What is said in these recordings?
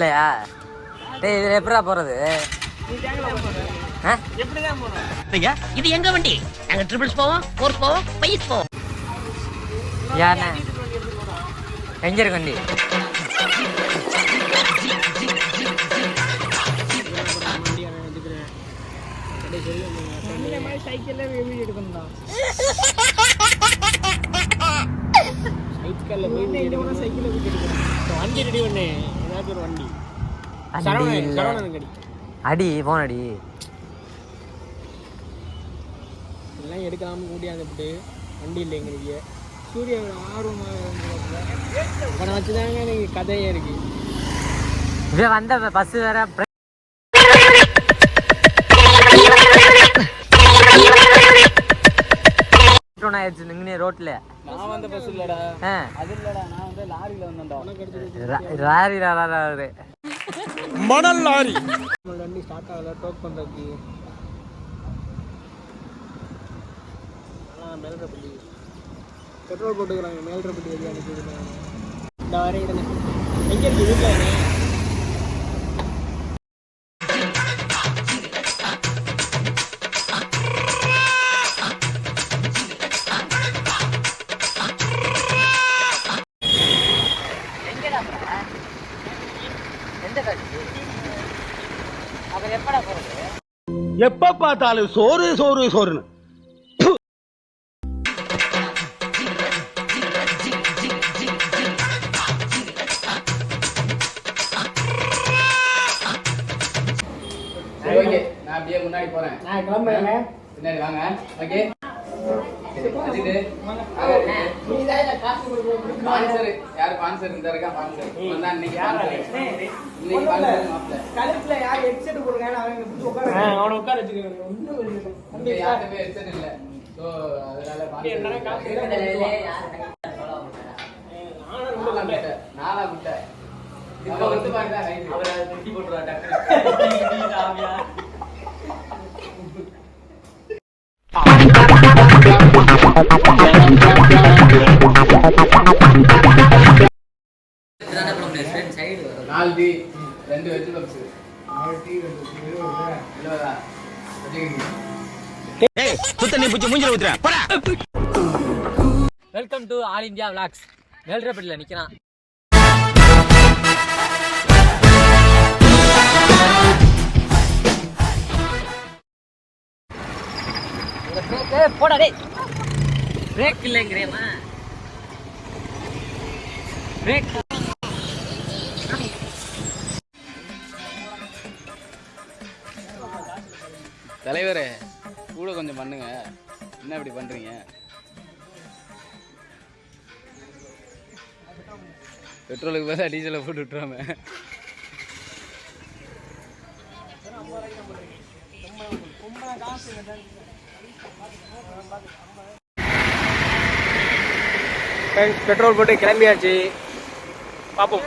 இல்லையா டேய் இதில் எப்படா போகிறது இது எங்க வண்டி? நாங்க ட்ரிபிள்ஸ் போவோம் ஃபோர்ஸ் போவோம் பைஸ் போவோம். யாருண்ணே? எங்கே இருக்கு வண்டி? வண்டி ரெடி பண்ணு. ஏதாச்சும் ஒரு வண்டி. அடி சரவணன் இல்ல. சரவணன் கடி அடி போன் அடி. எல்லாம் எடுக்காம கூட்டியாந்துட்டு வண்டி இல்லைங்கிறீங்க சூர்யாவோட ஆர்வமாக உன வச்சுதாங்க எனக்கு கதையே இருக்கு. இவன் வந்த பஸ் வேற down ஆயிடுச்சு நின்று ரோட்ல. நான் வந்த பஸ் இல்லடா. ஆ. அது இல்லடா நான் வந்து லாரியில வந்தேன்டா. உனக்கு எடுத்து லாரி லாரி மணல் லாரி. வண்டி ஸ்டார்ட் ஆகல டோக் பண்றதுக்கு. மேல்ரப்பள்ளி. பெட்ரோல் போட்டுக்கிறாங்க மேல்ரப்பள்ளி வழி அனுப்பிடுறாங்க. இந்த வரை இடனே எங்க இருக்கு வீட்டில் எப்ப பார்த்தாலும் சோறு சோறு சோறுன்னு. நான் அப்படியே முன்னாடி போறேன். நான் கிளம்புறேன் பின்னாடி வாங்க. ஓகே. யார் பான்சர் இந்த இருக்கா ஸ்பான்சர் வந்தா இன்னைக்கு இன்னைக்கு மாப்ள கழுத்துல யார் ஹெட்செட் கொடுங்க அவங்க பிடிச்சி உட்கார அவனை உட்கார வச்சுக்கோங்க யாருமே ஹெட்செட் இல்ல சோ அதனால காசு நாலா முட்டை இப்ப வந்து பாருங்க அவரை போட்டுருவா டக்குனு நாலு டீ ரெண்டு வெஜ் பப்ஸ் நாலு டீ ரெண்டு இல்லவா வச்சுக்கோங்க ஏய் சுத்த நீ புடிச்சு மூஞ்சில ஊத்துறேன் போடா. Welcome to all India vlogs வேல்ரப்பட்டியில் நிற்கிறான் போடா டேய். பிரேக் இல்லைங்கிறேமா பிரேக் தலைவரே கூட கொஞ்சம் பண்ணுங்க. என்ன இப்படி பண்றீங்க? பெட்ரோலுக்கு பதிலாக டீசலை போட்டு விட்டுறாம. பெட்ரோல் போட்டு கிளம்பியாச்சு. பார்ப்போம்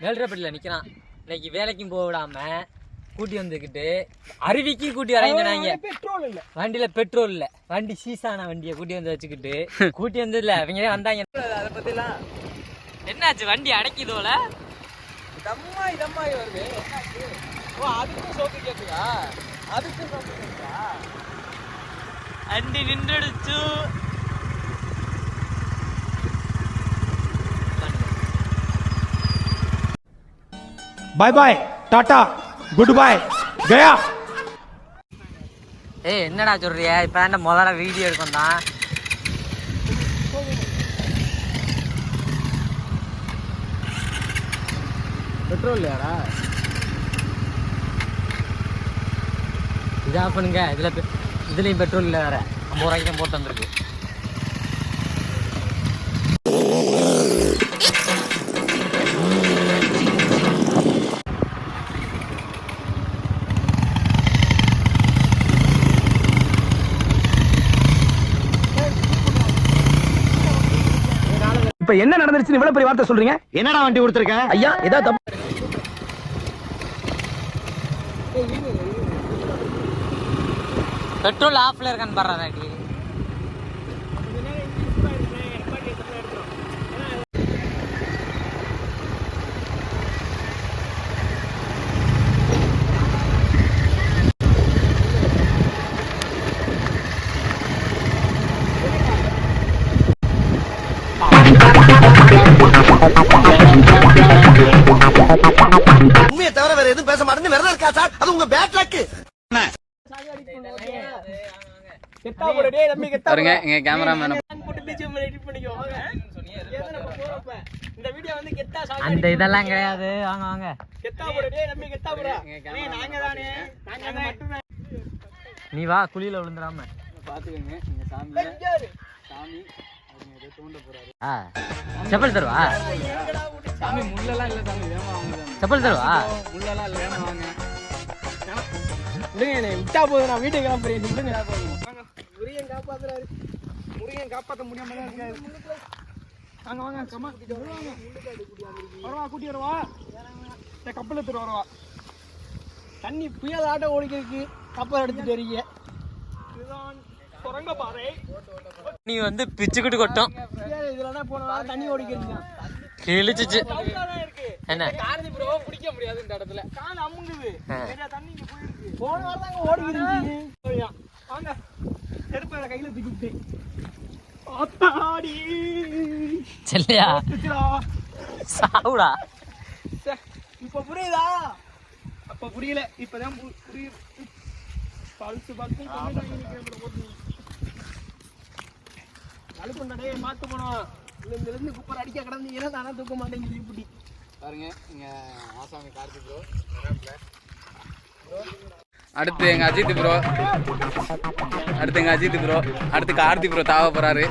வேல்ரப்பட்டியில் நிற்கிறான் இன்னைக்கு வேலைக்கும் போக விடாம கூட்டி வந்துக்கிட்டு அருவிக்கும் கூட்டி வரைஞ்சாங்க பெட்ரோல் இல்ல. வண்டியில பெட்ரோல் இல்ல. வண்டி சீசான வண்டியை கூட்டி வந்து வச்சுக்கிட்டு கூட்டி வந்து இல்ல இவங்க வந்தாங்க? அதை பத்திலாம் என்னாச்சு? வண்டி அடைக்குதோல? இதம்மா இதம்மா வருது. என்னாச்சு? ஓ அதுக்கும் சோக்கு கேட்டுக்கா அதுக்கும் சோக்கு கேட்டுக்கா வண்டி நின்றுடுச்சு. பாய் பாய் டாடா குட் பாய் கயா ஏய் என்னடா சொல்றிய? இப்ப தான் முதல்ல வீடியோ எடுக்கும் தான். பெட்ரோல் இல்லையாடா? இது ஆஃப் பண்ணுங்க. இதுல இதுலயும் பெட்ரோல் இல்ல வேற. ஐம்பது ரூபாய்க்கு தான் போட்டு வந்திருக்கு. இப்ப என்ன நடந்துருச்சுன்னு இவ்வளவு பெரிய வார்த்தை சொல்றீங்க? என்னடா வண்டி கொடுத்துருக்க ஐயா ஏதாவது தப்பு. பெட்ரோல் ஆஃப்ல இருக்கான்னு பாடுறாடி எதுவும் பேச மாட்டேன்னு விரதம் இருக்கா சார்? அது உங்க பேட் லக்கு கெத்தா போடு டேய் தம்பி கெத்தா பாருங்க எங்க கேமராமேன் போட்டு பிஜிஎம் எடிட் பண்ணிக்கோ வாங்க எதை நம்ம போறப்ப இந்த வீடியோ வந்து கெத்தா சாங் அந்த இதெல்லாம் கிடையாது. வாங்க வாங்க. கெத்தா போடு டேய் தம்பி கெத்தா போடா நீ நாங்க தானே. நாங்க மட்டும். நீ வா குழியில விழுந்துடாம. பாத்துக்கோங்க சாமி சாமி. ஆ. செப்பல் தருவா? சாமி முள்ளெல்லாம் இல்ல சாமி வேமா வாங்க செப்பல் தருவா? முள்ளெல்லாம் இல்ல வேமா வாங்க விடுங்க என்னை விட்டா போதும் நான் வீட்டுக்கு கிளம்புறேன் விடுங்க முருகன் காப்பாத்துறாரு. முருகன் காப்பாத்த முடியாம தான் இருக்காரு. வாங்க வாங்க கம்மா. வாங்க வரவா கூட்டி வரவா. இந்த கப்பல் எடுத்துட்டு வரவா. தண்ணி புயல் ஆட்டம் ஓடிக்கிறதுக்கு கப்பல் எடுத்துட்டு வரீங்க. இதுதான் நீ வந்து பிச்சுக்கிட்டு கொட்டும் தண்ணி ஓடிக்கிறதுக்கு கிழிச்சிச்சு என்ன காரதி ப்ரோ பிடிக்க முடியாது இந்த இடத்துல கால் அமுங்குது தண்ணி போயிருக்கு போன வாரம் தாங்க ஓடிக்கிட்டு வாங்க செருப்பை கையில தூக்கிட்டு அத்தாடி செல்லையா. சாவுடா சே, இப்ப புரியுதா அப்ப புரியல இப்பதான் புரியுது பல்சு பல்சு அழுப்புண்டா டேய் மாத்து போனோம். இந்த இருந்து குப்பர் அடிக்க கிடந்தீங்கன்னா நானா தூக்க மாட்டேன் இப்படி. பாருங்க இங்க ஆசாமி கார்த்திக் ப்ரோ அடுத்து எங்க அஜித் ப்ரோ அடுத்து எங்க அஜித் ப்ரோ அடுத்து கார்த்தி ப்ரோ தாவ போறாரு.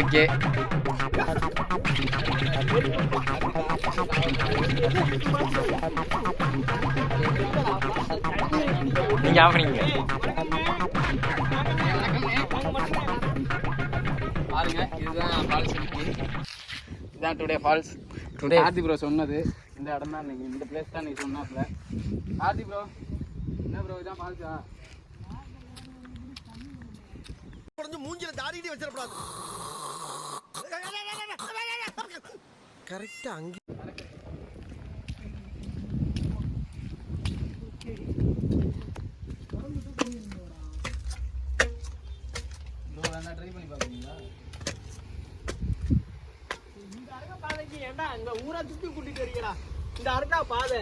ஓகே. நீங்க ஆஃப் பாருங்க. இதுதான் ஃபால்ஸ் இதுதான் today falls Today. Karthi bro சொன்னது. இந்த இடம் தான் இன்னைக்கு. இந்த பிளேஸ் தான் நீங்க சொன்னாப்ல கார்த்தி ப்ரோ என்ன ப்ரோ இதான் ஃபால்ஸா மூஞ்சில தாடிட்டு வச்சிடக்கூடாது. கரெக்டா அங்க இந்த ஊரை சுத்தி கூட்டிட்டு வரீங்கடா. இந்த அருகா பாதை.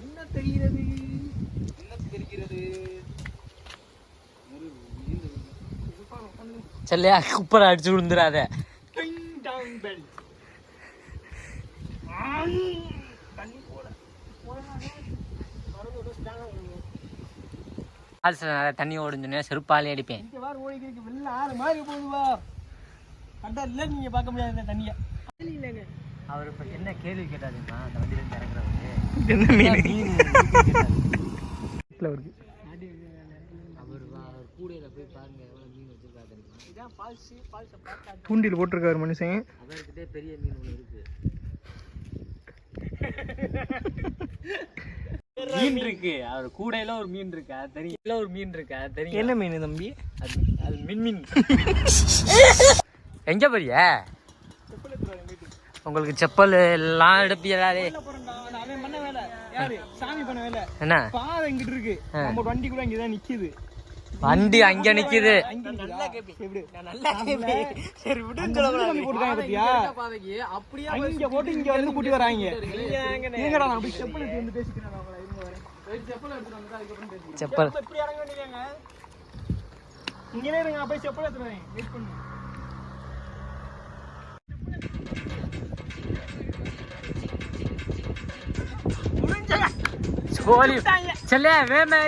என்ன தெரிகிறது? என்ன தெரிகிறது. செல்லையா குப்பரை அடிச்சு விழுந்துடாத டிங் டாங் பெல் ஆம். தண்ணி போட போடாதே. மறந்து விட்டு ஸ்டாங்க விடுங்க. நிறைய தண்ணி ஓடுஞ்சுன்னு செருப்பாலே அடிப்பேன். இங்க வார் ஓடிக்கிறதுக்கு வெள்ள ஆறு மாதிரி போகுதுவா கண்டா இல்ல நீங்க பார்க்க முடியாது இந்த தண்ணிய. இல்லைங்க அவர் இப்ப என்ன கேள்வி கேட்டாருமா? அந்த வண்டியில இருந்து இறங்குறவரு. என்ன மீன்? அவர் அவர் கூடையில போய் பாருங்க எவ்வளவு மீன் வச்சிருக்காரு தெரியுமா? இதான் ஃபால்ஸ் ஃபால்ஸ் பார்த்தா தூண்டில் போட்டிருக்காரு மனுஷன். அவர்கிட்டே பெரிய மீன் ஒண்ணு இருக்கு. மீன் இருக்கு. அவர் கூடையில ஒரு மீன் இருக்கு. அது தெரியும். இல்ல ஒரு மீன் இருக்கு. அது தெரியும். என்ன மீன் தம்பி? அது அது மின் மின். எங்க போறிய? உங்களுக்கு செப்பல் எல்லாம் எடுப்பீங்களே அவன் பண்ண வேலை. யாரு? சாமி பண்ண வேலை. என்ன? பாதை இங்கிட்டு இருக்கு. நம்ம வண்டி கூட இங்கதான் நிக்குது. வண்டி அங்க நிக்குது. செப்பல். நல்லா கேப்பி எப்படி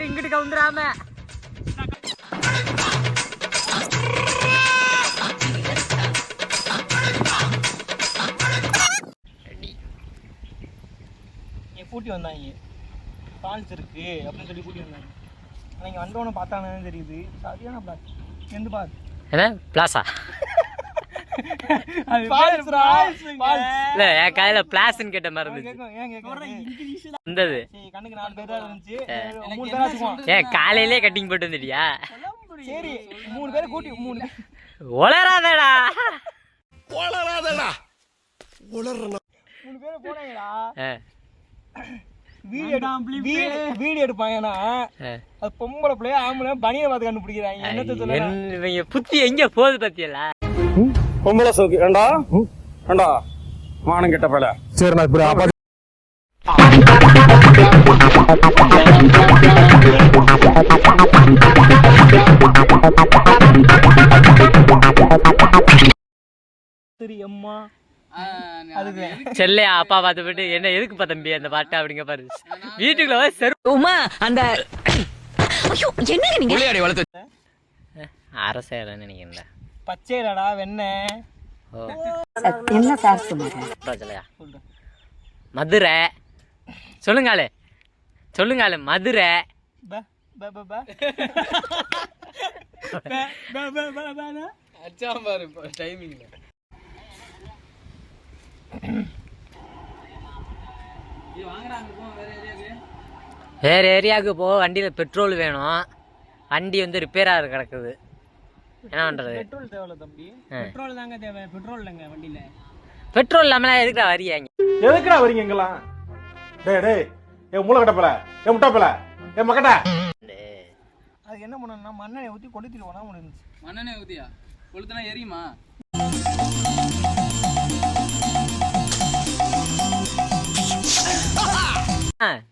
இங்கிட்டு கேப்பி கூட்டி வந்தாங்க. ஃபால்ஸ் இருக்குது அப்படின்னு சொல்லி கூட்டி வந்தாங்க. ஆனால் இங்கே வந்தவொன்னே பார்த்தானு தெரியுது. சரியான பிளாக் எந்த பார்க் என்ன? பிளாஸா கேட்ட மாதிரி ஏன் காலையிலே கட்டிங் போட்டு வந்துட்டியா? சரி மூணு பேரை கூட்டி மூணு உளராதடா உளராதடா உளறா போனாங்களா? வீடியோ எடுப்பாங்கன்னா. அது பொம்பளை பிள்ளைய ஆம்பளை பனியை பார்த்து கண்டுபிடிக்கிறாங்க என்னத்த புத்தி எங்க போகுது பத்தியல பொம்பளை சோக்கு. ஏண்டா? ஏண்டா? மானம் கெட்ட பல சரி நான் இப்படி அப்பா சரி அம்மா. அதுக்கு செல்லையா அப்பா பார்த்து போட்டு என்ன எதுக்குப்பா தம்பி அந்த பாட்டு? அப்படிங்க பாரு. வீட்டுக்குள்ள செரு உமா அந்த என்ன நீங்க? வளர்த்து அரசேர நினைக்கிறேன் பச்சைடா வெண்ண. என்ன சார் சொல்லுங்க. மதுரை. சொல்லுங்காலே சொல்லுங்காலே மதுரை. அச்சாம்பாரு டைமிங்ல வேற ஏரியாவுக்கு. போ வண்டியில பெட்ரோல் வேணும். வண்டி வந்து ரிப்பேர் கிடக்குது. என்ன பண்றது? பெட்ரோல் தேவையில்ல தம்பி. பெட்ரோல் தாங்க தேவை. பெட்ரோல் இல்லைங்க வண்டியில. பெட்ரோல் இல்லாமலாம் எதுக்குடா வரியாங்க எதுக்குடா வரீங்க இங்கெல்லாம்? டேய் டேய். ஏ மூளை கட்டப்பல ஏ முட்டாப்பல ஏ மக்கட்ட அதுக்கு என்ன பண்ணணும்னா மண்ணெண்ணெய் ஊற்றி கொளுத்திடுவோம்னா முடிஞ்சுச்சு மண்ணெண்ணெய் ஊத்தியா? கொளுத்துனா எரியுமா?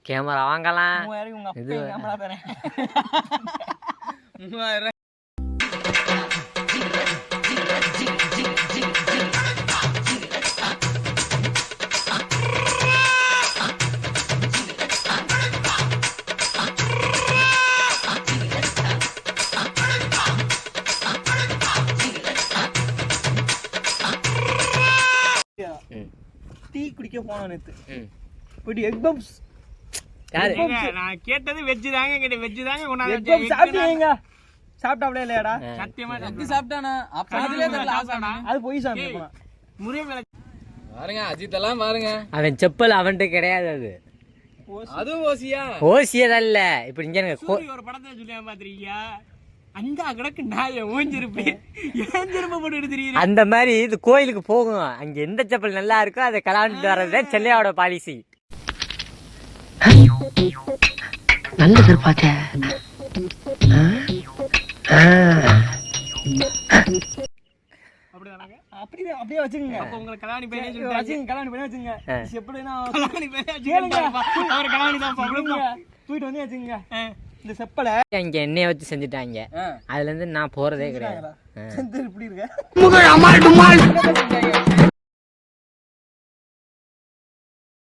கேமரா வாங்கலாம். இது மூவாயிரம். டீ குடிக்க போனோம் நேற்று போயிட்டு எக் பப்ஸ் நான் கேட்டது வெஜ் தாங்க கேட்டேன் வெஜ் தாங்க கொண்டாந்து சாப்பிட்டீங்க சாப்பிட்டாப்ல இல்லையாடா? சத்தியமா எக்கு சாப்பிட்டானா? அப்ப அதுலயே தெரியல அது பொய் சாமி போனா முறிய மேல பாருங்க அஜித் எல்லாம் பாருங்க. அவன் செப்பல் அவன்கிட்ட கிடையாது அது. அதுவும் ஓசியா? ஓசியதல்ல. இப்படி இங்க இருங்க. கோ- ஒரு படத்துல சொல்லியா பாத்திருக்கியா? அஞ்சா கிடக்கு நாய ஓஞ்சிருப்பேன் ஏன் திரும்ப போட்டு எடுத்துறீங்க அந்த மாதிரி இது கோயிலுக்கு போகும். அங்க எந்த செப்பல் நல்லா இருக்கோ அதை கலாண்டுட்டு வர்றதுதான் செல்லையாவோட பாலிசி. நல்ல அப்படிதானாங்க அப்படியே அப்படியே வச்சுக்கோங்க. அப்ப உங்களை கல்யாணி பையனே சொல்லிட்டு வச்சுங்க கல்யாணி பையனே வச்சுங்க எப்படின்னா கல்யாணி பையனே கேளுங்க. அவர் கல்யாணி தான் பாப்பா தூக்கிட்டு வந்து வச்சுங்க இந்த செப்பலை. இங்க எண்ணெயை வச்சு செஞ்சுட்டாங்க. அதுல இருந்து நான் போறதே கிடையாது. இப்படி இருக்க?